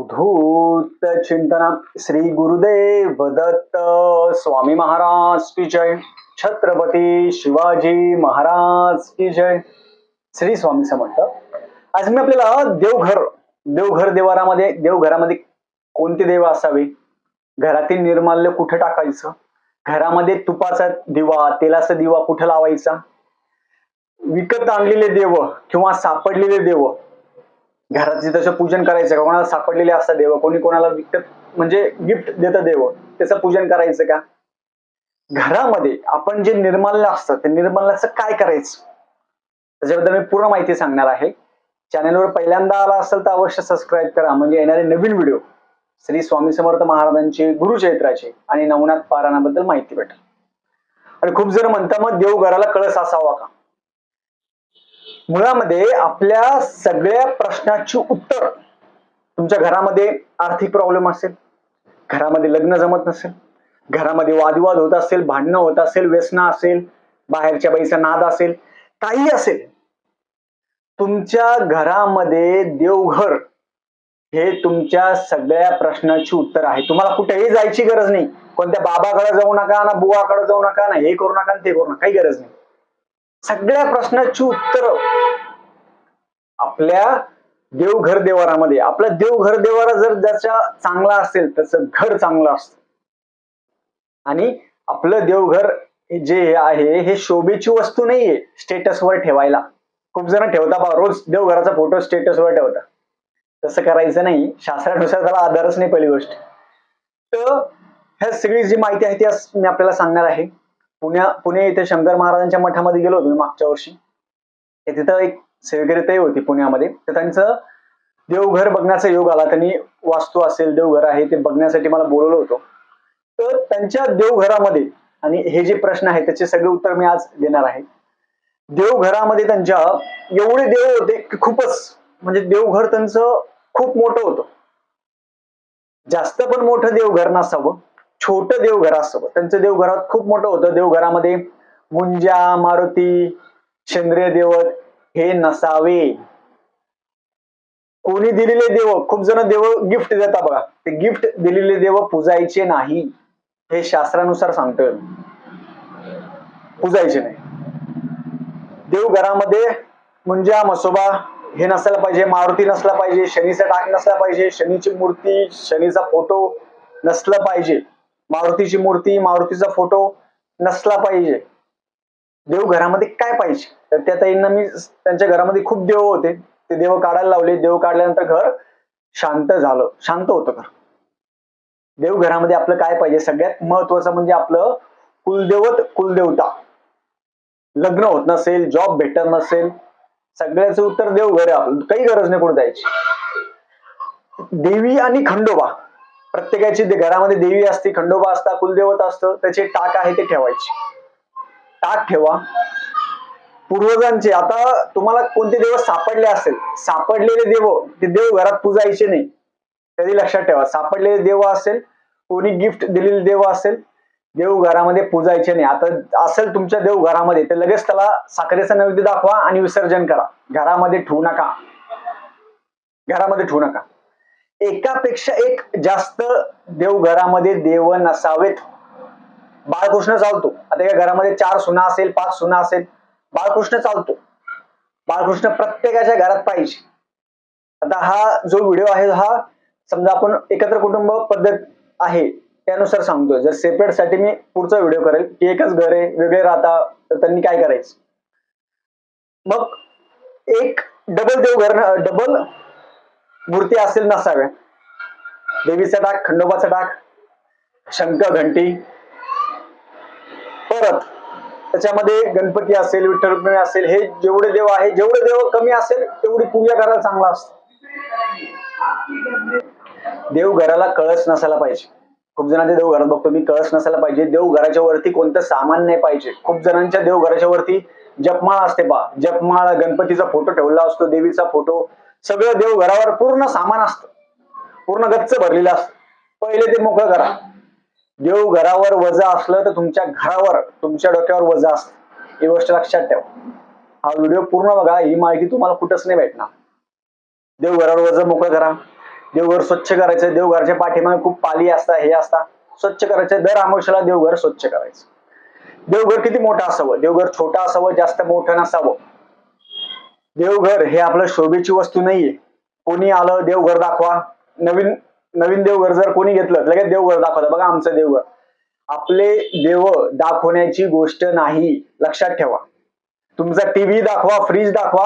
अवधूत चिंतना श्री गुरुदेव दत्त स्वामी महाराज की जय. छत्रपती शिवाजी महाराज की जय. श्री स्वामी समर्थ. आज मी आपल्याला देवघर देवघर देवारामध्ये देवघरामध्ये कोणते देव असावे? घरातील निर्माल्य कुठं टाकायचं? घरामध्ये तुपाचा दिवा तेलाचा दिवा कुठं लावायचा? विकत आणलेले देव किंवा सापडलेले देव घरात तसं पूजन करायचं का? कोणाला सापडलेले असतात देव? कोणी कोणाला विकत म्हणजे गिफ्ट देतं देव? त्याचं पूजन करायचं का? घरामध्ये आपण जे निर्माल्य असतं ते निर्माल्याचं काय करायचं? त्याच्याबद्दल मी पूर्ण माहिती सांगणार आहे. चॅनलवर पहिल्यांदा आला असेल तर अवश्य सबस्क्राईब करा. म्हणजे येणारे नवीन व्हिडिओ श्री स्वामी समर्थ महाराजांचे गुरुचरित्राचे आणि नवनाथ पारायणाबद्दल माहिती भेटेल. आणि खूप जण म्हणता मग देव घराला कळस असावा का? मुळामध्ये आपल्या सगळ्या प्रश्नाची उत्तर तुमच्या घरामध्ये आर्थिक प्रॉब्लेम असेल घरामध्ये लग्न जमत नसेल घरामध्ये वादविवाद होत असेल भांडणं होत असेल व्यसना असेल बाहेरच्या बाईचा नाद असेल काही असेल तुमच्या घरामध्ये देवघर हे तुमच्या सगळ्या प्रश्नाची उत्तर आहे. तुम्हाला कुठेही जायची गरज नाही. कोणत्या बाबाकडे जाऊ नका ना बुवाकडे जाऊ नका ना हे करू नका ना ते करू नका. काही गरज नाही. सगळ्या प्रश्नाची उत्तर आपल्या देवघर देवारामध्ये. आपला देवघर देवारा जर ज्याच्या चांगला असेल त्याचं घर चांगलं असतं. आणि आपलं देवघर जे आहे हे शोभेची वस्तू नाहीये स्टेटसवर ठेवायला. खूप जण ठेवता बा रोज देवघराचा फोटो स्टेटसवर ठेवता. तसं करायचं नाही. शास्त्रानुसार त्याला आधारच नाही पहिली गोष्ट. तर ह्या सगळी जी माहिती आहे ती मी आपल्याला सांगणार आहे. पुण्या पुणे इथे शंकर महाराजांच्या मठामध्ये गेलो होतो मी मागच्या वर्षी. तिथं एक सेवेकरी होती पुण्यामध्ये. तर त्यांचं देवघर बघण्याचा योग आला. त्यांनी वास्तू असेल देवघर आहे ते बघण्यासाठी मला बोलवलं होतं. तर त्यांच्या देवघरामध्ये आणि हे जे प्रश्न आहे त्याचे सगळे उत्तर मी आज देणार आहे. देवघरामध्ये त्यांच्या एवढे देव होते की खूपच म्हणजे देवघर त्यांचं खूप मोठं होतं. जास्त पण मोठं देवघर नसावं. छोटं देवघर असावं त्यांचं देवघरात खूप मोठं होतं. देवघरामध्ये मुंजा मारुती चंद्रिय देवत हे नसावे. कोणी दिलेले देव खूप जण देव गिफ्ट देतात बघा. ते गिफ्ट दिलेले देव पूजायचे नाही. हे शास्त्रानुसार सांगतोय पूजायचे नाही. देवघरामध्ये मुंजा मसोबा हे नसायला पाहिजे मारुती नसला पाहिजे शनीचा टाक नसला पाहिजे शनीची मूर्ती शनीचा फोटो नसला पाहिजे. मारुतीची मूर्ती मारुतीचा फोटो नसला पाहिजे. देव घरामध्ये काय पाहिजे? तर त्या ताईंना मी त्यांच्या घरामध्ये खूप देव होते. ते देव काढायला लावले. देव काढल्यानंतर घर शांत झालं. शांत होतं घर. देव घरामध्ये आपलं काय पाहिजे? सगळ्यात महत्वाचं म्हणजे आपलं कुलदेवत कुलदेवता. लग्न होत नसेल जॉब भेटत नसेल सगळ्याचं उत्तर देव घर आहे आपलं. काही गरज नाही कुठे जायची देवी आणि खंडोबा. प्रत्येकाची घरामध्ये देवी असते खंडोबा असता कुलदेवत असतं त्याचे टाक आहे ते ठेवायचे. टाक ठेवा. पूर्वजांचे आता तुम्हाला कोणते देव सापडले असेल? सापडलेले देव ते देव घरात पूजायचे नाही. तरी लक्षात ठेवा सापडलेले देव असेल कोणी गिफ्ट दिलेले देव असेल देव घरामध्ये पूजायचे नाही. आता असेल तुमच्या देव घरामध्ये तर लगेच त्याला साखरेचा नैवेद्य दाखवा आणि विसर्जन करा. घरामध्ये ठेवू नका. घरामध्ये ठेवू नका. एकापेक्षा एक जास्त देव घरामध्ये देव नसावेत. बाळकृष्ण चालतो. आता या घरामध्ये चार सुना असेल पाच सुना असेल बाळकृष्ण चालतो. बाळकृष्ण प्रत्येकाच्या घरात पाहिजे. आता हा जो व्हिडिओ आहे हा समजा आपण एकत्र कुटुंब पद्धत आहे त्यानुसार सांगतोय. जर सेपरेटसाठी मी पुढचा व्हिडिओ करेल की एकच घर आहे वेगळे राहता तर त्यांनी काय करायचं? मग एक डबल देवघर डबल मूर्ती असेल नसाव्या देवीचा डाक खंडोबाचा डाक शंख घंटी. परत त्याच्यामध्ये गणपती असेल विठ्ठल रुक्मिणी असेल हे जेवढे देव आहे जेवढे देव कमी असेल तेवढी पूजा करायला चांगला असतो. देव घराला कळस नसायला पाहिजे. खूप जणांच्या देव घरात बघतो मी कळस नसायला पाहिजे. देव घराच्या वरती कोणतं सामान नाही पाहिजे. खूप जणांच्या देव घराच्या वरती जपमाळा असते पा जपमाळा गणपतीचा फोटो ठेवला असतो देवीचा फोटो सगळं देव घरावर पूर्ण सामान असतं. पूर्ण गच्च भरलेलं असतं. पहिले ते मोकळं करा. देव घरावर वजा असलं तर तुमच्या घरावर तुमच्या डोक्यावर वजा असत. ही गोष्ट लक्षात ठेवा. हा व्हिडिओ पूर्ण बघा. ही माहिती तुम्हाला कुठंच नाही भेटणार. देव घरावर वजा मोकळं करा. देवघर स्वच्छ करायचं. देवघरच्या पाठीमागे खूप पाली असता हे असता. स्वच्छ करायचं. दर आमोशाला देवघर स्वच्छ करायचं. देवघर किती मोठं असावं? देवघर छोटं असावं? जास्त मोठं नसावं? देवघर हे आपलं शोभेची वस्तू नाहीये. कोणी आलं देवघर दाखवा. नवीन नवीन देवघर जर कोणी घेतलं लगेच देवघर दाखवत. बघा आमचं देवघर. आपले देव दाखवण्याची गोष्ट नाही लक्षात ठेवा. तुमचा टीव्ही दाखवा फ्रीज दाखवा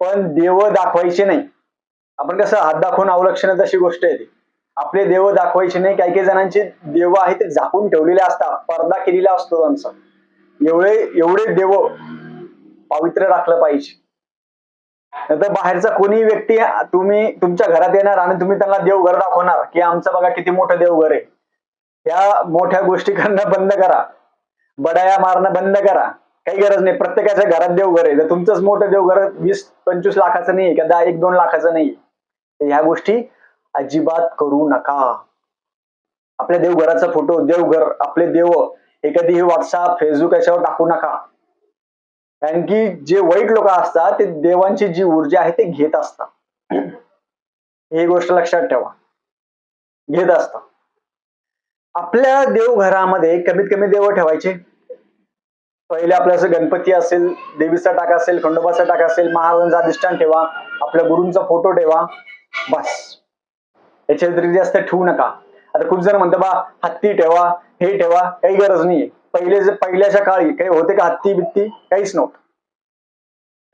पण देव दाखवायचे नाही. आपण कसं हात दाखवून अवलक्षण अशी गोष्ट आहे ती. आपले देव दाखवायचे नाही काही काही जणांचे देव आहे ते झाकून ठेवलेले असतात पडदा केलेला असतो त्यांचा एवढे एवढे देव पवित्र राखलं पाहिजे. नंतर बाहेरचा कोणी व्यक्ती तुम्ही तुमच्या घरात येणार आणि तुम्ही त्यांना देवघर दाखवणार की आमचं बघा किती मोठं देवघर आहे. या मोठ्या गोष्टी करणं बंद करा. बडाया मारणं बंद करा. काही गरज नाही. प्रत्येकाच्या घरात देवघर आहे. जर तुमचंच मोठं देवघर वीस पंचवीस लाखाचं नाही का दहा एक दोन लाखाचं नाही तर ह्या गोष्टी अजिबात करू नका. आपल्या देवघराचा फोटो देवघर आपले देव हे कधीही व्हॉट्सअप फेसबुक याच्यावर टाकू नका. कारण की जे वाईट लोक असतात ते देवांची जी ऊर्जा आहे ते घेत असतात. ही गोष्ट लक्षात ठेवा. घेत असतात. आपल्या देवघरामध्ये कमीत कमी देव ठेवायचे. पहिले आपल्या असं गणपती असेल देवीचा टाका असेल खंडोबाचा टाका असेल महाराजांचा अधिष्ठान ठेवा. आपल्या गुरूंचा फोटो ठेवा. बस. याच्या व्यतिरिक्त जास्त ठेवू नका. आता खूप जण म्हणतात बा हत्ती ठेवा हे ठेवा काही गरज नाही पहिले जे पहिल्याच्या काळी काही होते का? हत्ती बित्ती काहीच नव्हतं.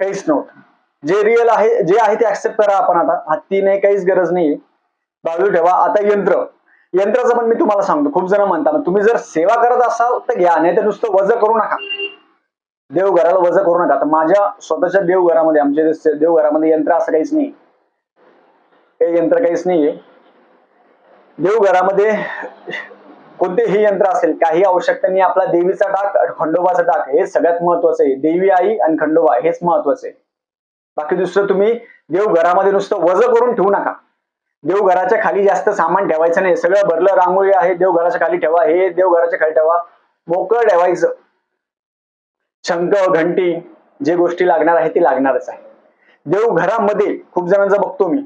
काहीच नव्हतं. जे रिअल आहे जे आहे ते ऍक्सेप्ट करा आपण आता. हत्ती नाही काहीच गरज नाही बाजू ठेवा. आता यंत्र. यंत्राचं पण मी तुम्हाला सांगतो. खूप जण म्हणतात तुम्ही जर सेवा करत असाल तर घ्या नाही तर नुसतं वज करू नका. देवघराला वज करू नका. तर माझ्या स्वतःच्या देवघरामध्ये आमच्या देवघरामध्ये यंत्र असं काहीच नाही हे यंत्र काहीच नाहीये. देवघरामध्ये कोणतेही यंत्र असेल काही आवश्यकता नाही. आपला देवीचा डाक खंडोबाचा डाक हे सगळ्यात महत्वाचं आहे. देवी आई आणि खंडोबा हेच महत्वाचं आहे. बाकी दुसरं तुम्ही देवघरामध्ये नुसतं वज करून ठेवू नका. देवघराच्या खाली जास्त सामान ठेवायचं नाही. सगळं भरलं रांगोळी आहे देवघराच्या खाली ठेवा हे देवघराच्या खाली ठेवा. मोकळं ठेवायचं. शंख घंटी जे गोष्टी लागणार आहे ते लागणारच आहे. देवघरामध्ये खूप जणांचा बघतो मी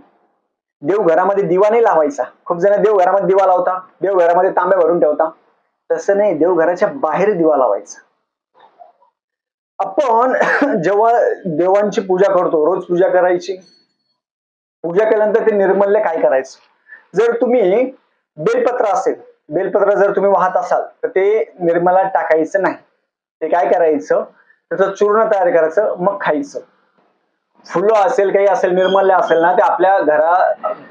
देवघरामध्ये दिवा नाही लावायचा. खूप जण देवघरामध्ये दिवा लावता देवघरामध्ये तांब्या भरून ठेवता. तसं नाही देवघराच्या बाहेर दिवा लावायचा. आपण जेव्हा देवांची पूजा करतो रोज पूजा करायची पूजा केल्यानंतर ते निर्मल्य काय करायचं? जर तुम्ही बेलपत्र असेल बेलपत्र जर तुम्ही वाहत असाल तर ते निर्मला टाकायचं नाही. ते काय करायचं? त्याचं चूर्ण तयार करायचं मग खायचं. फुलं असेल काही असेल निर्मल्य असेल ना ते आपल्या घरा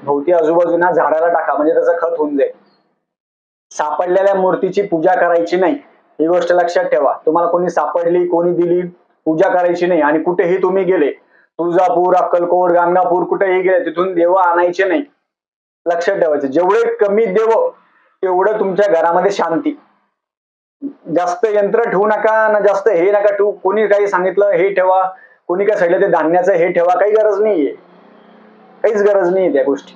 भोवती आजूबाजूना झाडाला टाका म्हणजे त्याचं खत होऊन जाईल. सापडलेल्या मूर्तीची पूजा करायची नाही ही गोष्ट लक्षात ठेवा. तुम्हाला कोणी सापडली कोणी दिली पूजा करायची नाही आणि कुठेही तुम्ही गेले तुळजापूर अक्कलकोट गाणगापूर कुठेही गेले तिथून देव आणायचे नाही. लक्षात ठेवायचं. जेवढे कमी देव तेवढं तुमच्या घरामध्ये शांती. जास्त यंत्र ठेवू नका ना जास्त हे नका ठेवू. कोणी काही सांगितलं हे ठेवा. कोणी काय सांगितलं ते धान्याचं हे ठेवा काही गरज नाहीये. काहीच गरज नाहीये त्या गोष्टी.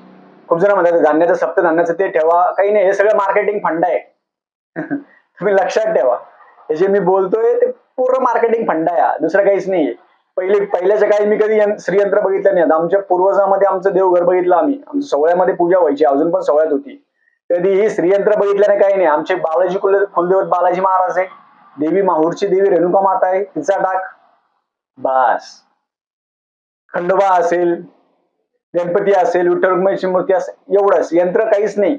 खूप जण म्हणतात धान्याचं सप्त धान्याचं ते ठेवा काही नाही हे सगळं मार्केटिंग फंड आहे. तुम्ही लक्षात ठेवा. हे जे मी बोलतोय ते पूर्ण मार्केटिंग फंड आहे दुसरं काहीच नाहीये. पहिले पहिल्याच्या काळी मी कधी श्रीयंत्र बघितलं नाही. आता आमच्या पूर्वजामध्ये आमचं देवघर बघितलं आम्ही. आमच्या सोहळ्यामध्ये पूजा व्हायची अजून पण सोहळ्यात होती. कधीही श्रीयंत्र बघितल्याने काही नाही. आमचे बालाजी कुल कुलदेवत बालाजी महाराज आहे. देवी माहूरची देवी रेणुका माता आहे. तिचा डाक बास. खंडोबा असेल गणपती असेल विठ्ठल रुक्मिणीची मूर्ती असेल एवढंच. यंत्र काहीच नाही.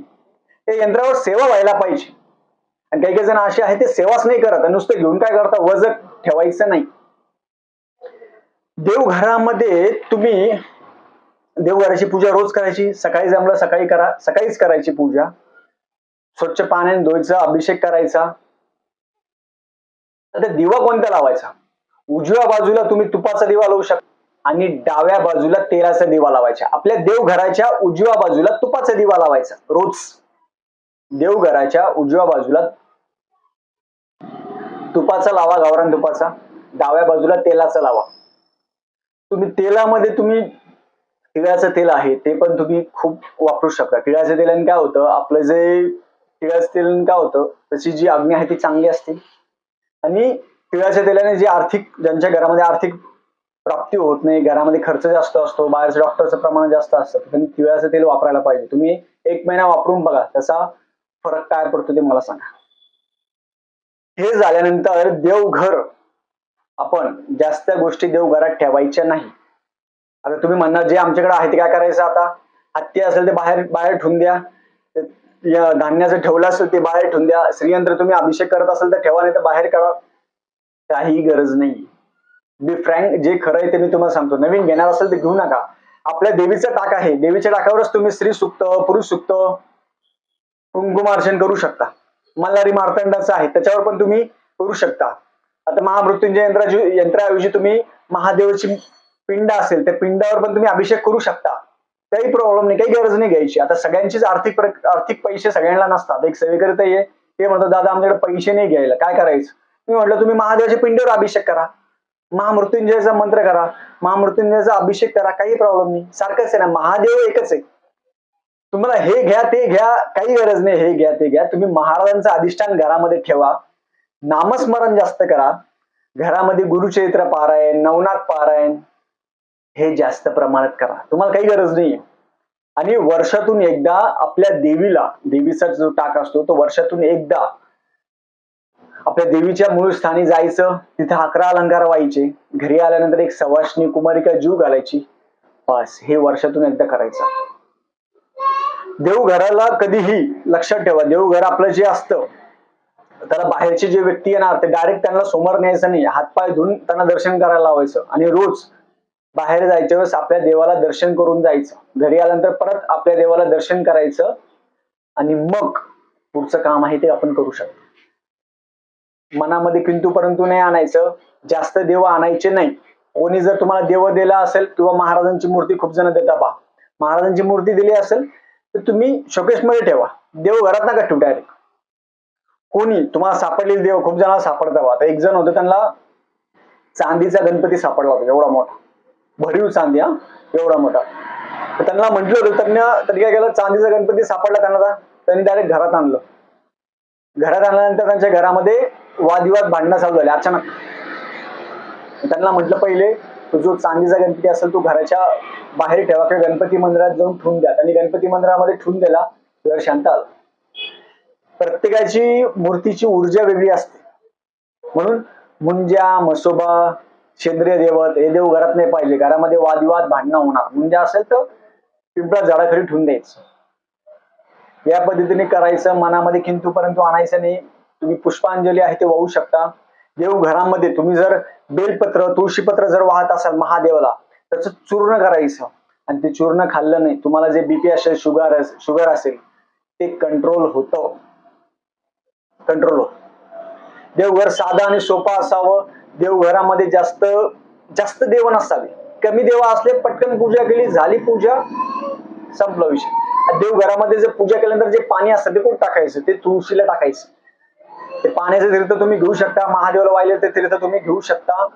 ते यंत्रावर सेवा व्हायला पाहिजे. आणि काही काही जण असे आहेत ते सेवाच नाही करत. नुसतं घेऊन काय करता? वजन ठेवायचं नाही. देवघरामध्ये तुम्ही देवघराची पूजा रोज करायची. सकाळी जमलं सकाळी करा. सकाळीच करायची पूजा. स्वच्छ पाण्याने धुवायचा अभिषेक करायचा. आता दिवा कोणता लावायचा? उजव्या बाजूला तुम्ही तुपाचा दिवा लावू शकता आणि डाव्या बाजूला तेलाचा दिवा लावायचा. आपल्या देवघराच्या उजव्या बाजूला तुपाचा दिवा लावायचा. रोज. देवघराच्या उजव्या बाजूला तुपाचा लावा गावरान तुपाचा. डाव्या बाजूला तेलाचा लावा. तुम्ही तेलामध्ये तुम्ही तिळाचं तेल आहे ते पण तुम्ही खूप वापरू शकता. तिळाचं तेलाने काय होतं आपलं जे तिळाचं तेल काय होतं त्याची जी अग्नी आहे ती चांगली असते. आणि तिळाच्या तेलाने जे आर्थिक ज्यांच्या घरामध्ये आर्थिक प्राप्ती होत नाही घरामध्ये खर्च जास्त असतो बाहेरचं डॉक्टरचं प्रमाण जास्त असतं त्यांनी तिळाचं तेल वापरायला पाहिजे. तुम्ही एक महिना वापरून बघा त्याचा फरक काय पडतो ते मला सांगा. हे झाल्यानंतर देवघर आपण जास्त गोष्टी देवघरात ठेवायच्या नाही. आता तुम्ही म्हणणार जे आमच्याकडे आहे ते काय करायचं आता? हत्ती असेल ते बाहेर बाहेर ठेवून द्या. धान्याचं ठेवलं असेल ते बाहेर ठेवून द्या. श्रीयंत्र तुम्ही अभिषेक करत असेल तर ठेवा नाही तर बाहेर करा काही गरज नाही बी फ्रँक जे खरं आहे ते मी तुम्हाला सांगतो. नवीन घेणार असेल ते घेऊ नका. आपल्या देवीचं टाक आहे. देवीच्या टाकावरच तुम्ही स्त्री सुक्त पुरुष सुक्त कुंकुमार्चन करू शकता. मल्हारी मार्तंडाचं आहे. त्याच्यावर पण तुम्ही करू शकता. आता महामृत्युंजय यंत्राची यंत्राऐवजी तुम्ही महादेवाची पिंड असेल त्या पिंडावर पण तुम्ही अभिषेक करू शकता. काही प्रॉब्लेम नाही काही गरज नाही घ्यायची. आता सगळ्यांचीच आर्थिक आर्थिक पैसे सगळ्यांना नसतात. एक सेवेकरिता ये ते म्हणतात दादा आमच्याकडे पैसे नाही घ्यायला. काय करायचं? मी म्हटलं तुम्ही महादेवाच्या पिंडीवर अभिषेक करा. महामृत्युंजयचा मंत्र करा. महामृत्युंजयचा अभिषेक करा. काही प्रॉब्लेम नाही. सारखंच आहे ना. महादेव एकच आहे. तुम्हाला हे घ्या ते घ्या. काही गरज नाही. हे घ्या ते घ्या. तुम्ही महाराजांचं अधिष्ठान घरामध्ये ठेवा. नामस्मरण जास्त करा. घरामध्ये गुरुचरित्र पारायण नवनाथ पारायण हे जास्त प्रमाणात करा. तुम्हाला काही गरज नाही आणि वर्षातून एकदा आपल्या देवीला देवीचा जो टाक असतो तो वर्षातून एकदा आपल्या देवीच्या मूळ स्थानी जायचं तिथे अकरा अलंकार व्हायचे. घरी आल्यानंतर एक सवाष्णी कुमारिका जीव घालायची. बस हे वर्षातून एकदा करायचं. देवघराला कधीही लक्षात ठेवा देवघर आपलं जे असतं त्याला बाहेरचे जे व्यक्ती येणार ते डायरेक्ट त्यांना समोर न्यायचं नाही. हातपाय धुवून त्यांना दर्शन करायला लावायचं. आणि रोज बाहेर जायच्या वेळेस आपल्या देवाला दर्शन करून जायचं. घरी आल्यानंतर परत आपल्या देवाला दर्शन करायचं. आणि मग पुढचं काम आहे ते आपण करू शकतो. मनामध्ये किंतु परंतु नाही आणायचं. जास्त देव आणायचे नाही. कोणी जर तुम्हाला देव दिला असेल किंवा महाराजांची मूर्ती खूप जण देता पहा महाराजांची मूर्ती दिली असेल तर तुम्ही शोकेशमध्ये ठेवा. देव घरात नका ठेवू डायरेक्ट कोणी? तुम्हाला सापडलेले देव खूप जणांना सापडता बा. आता एक जण होतं त्यांना चांदीचा गणपती सापडला होता एवढा मोठा. भरीव चांदी हा. एवढा मोठा. त्यांना म्हटलं होतं त्यांनी त्यांनी काय केलं? चांदीचा गणपती सापडला त्यांना. त्यांनी डायरेक्ट घरात आणलं. घरात आणल्यानंतर त्यांच्या घरामध्ये वादविवाद भांडणं चालू झाले अचानक. त्यांना म्हटलं पहिले जो चांदीचा गणपती असेल तो घराच्या बाहेर ठेवा किंवा गणपती मंदिरात जाऊन ठेवून द्या. त्यांनी गणपती मंदिरामध्ये ठेवून दिला घर शांत आलं. प्रत्येकाची मूर्तीची ऊर्जा वेगळी असते. म्हणून मुंजा मसोबा सेंद्रिय देवत हे देव घरात नाही पाहिजे. घरामध्ये वादविवाद भांडणं होणार. मुंजा असेल तर पिंपळा झाडाखाली ठेवून द्यायचं. या पद्धतीने करायचं मनामध्ये किंतू परंतु आणायचं नाही. तुम्ही पुष्पांजली आहे ते वाहू शकता. देव घरामध्ये तुम्ही जर बेलपत्र तुळशीपत्र जर वाहत असाल महादेवाला त्याचं चूर्ण करायचं. आणि ते चूर्ण खाल्लं नाही तुम्हाला जे बीपी असेल शुगर शुगर असेल ते कंट्रोल होतं. कंट्रोल होत. देवघर साधा आणि सोपा असावं. देवघरामध्ये जास्त जास्त देव नसावे. कमी देव असले पटकन पूजा केली झाली पूजा संपला विषय. देवघरामध्ये जर पूजा केल्यानंतर जे पाणी असतं ते कोण टाकायचं? ते तुळशीला टाकायचं. ते पाण्याचं तीर्थ तुम्ही घेऊ शकता महादेवाला वाहिले ते तीर्थ तुम्ही घेऊ शकता.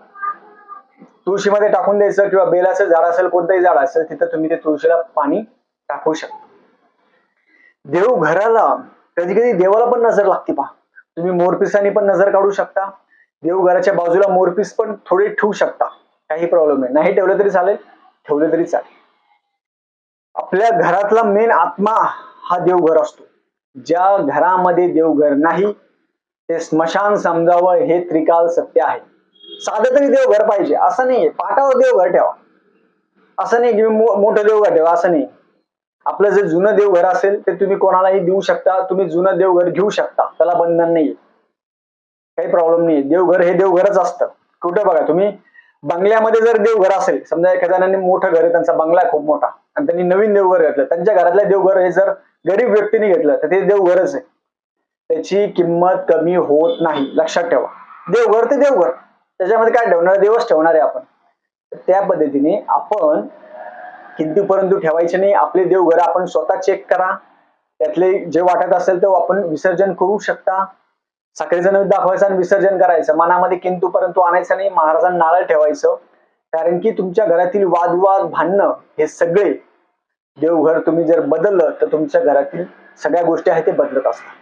तुळशीमध्ये टाकून द्यायचं किंवा बेलाचं झाड असेल कोणतंही झाड असेल तिथं तुम्ही ते तुळशीला पाणी टाकू शकता. देव घराला कधी कधी देवाला पण नजर लागते पहा. तुम्ही मोरपिसाने पण नजर काढू शकता. देवघराच्या बाजूला मोरपीस पण थोडे ठेवू शकता. काही प्रॉब्लेम नाही. नाही ठेवलं तरी चालेल ठेवलं तरी चालेल. आपल्या घरातला मेन आत्मा हा देवघर असतो. ज्या घरामध्ये देवघर नाही ते स्मशान समजावं हे त्रिकाल सत्य आहे. साधं तरी देवघर पाहिजे असं नाहीये. पाटावर देवघर ठेवा. असं नाही की मोठं देवघर ठेवा असं नाही. आपलं जे जुनं देवघर असेल ते तुम्ही कोणालाही देऊ शकता तुम्ही जुनं देवघर घेऊ शकता. त्याला बंधन नाही काही प्रॉब्लेम नाही देवघर हे देवघरच असतं. कुठं बघा तुम्ही बंगल्यामध्ये जर देवघर असेल समजा एखाद्याने मोठं घर आहे त्यांचा बंगला आहे खूप मोठा आणि त्यांनी नवीन देवघर घेतलं त्यांच्या घरातलं देवघर हे जर गरीब व्यक्तीने घेतलं तर ते देवघरच आहे. त्याची किंमत कमी होत नाही. लक्षात ठेवा. देवघर ते देवघर. त्याच्यामध्ये काय ठेवणार? देवच ठेवणार आहे आपण. त्या पद्धतीने आपण किंतु परंतु ठेवायचे नाही. आपले देवघर आपण स्वतः चेक करा. त्यातले जे वाटत असेल ते आपण विसर्जन करू शकता. साखरेजण नैवेद्य दाखवायचं आणि विसर्जन करायचं. मनामध्ये किंतु परंतु आणायचं नाही. महाराजांना नारळ ठेवायचं. कारण की तुमच्या घरातील वादवाद भांडणं हे सगळे देवघर तुम्ही जर बदललं तर तुमच्या घरातील सगळ्या गोष्टी आहेत ते बदलत असतात.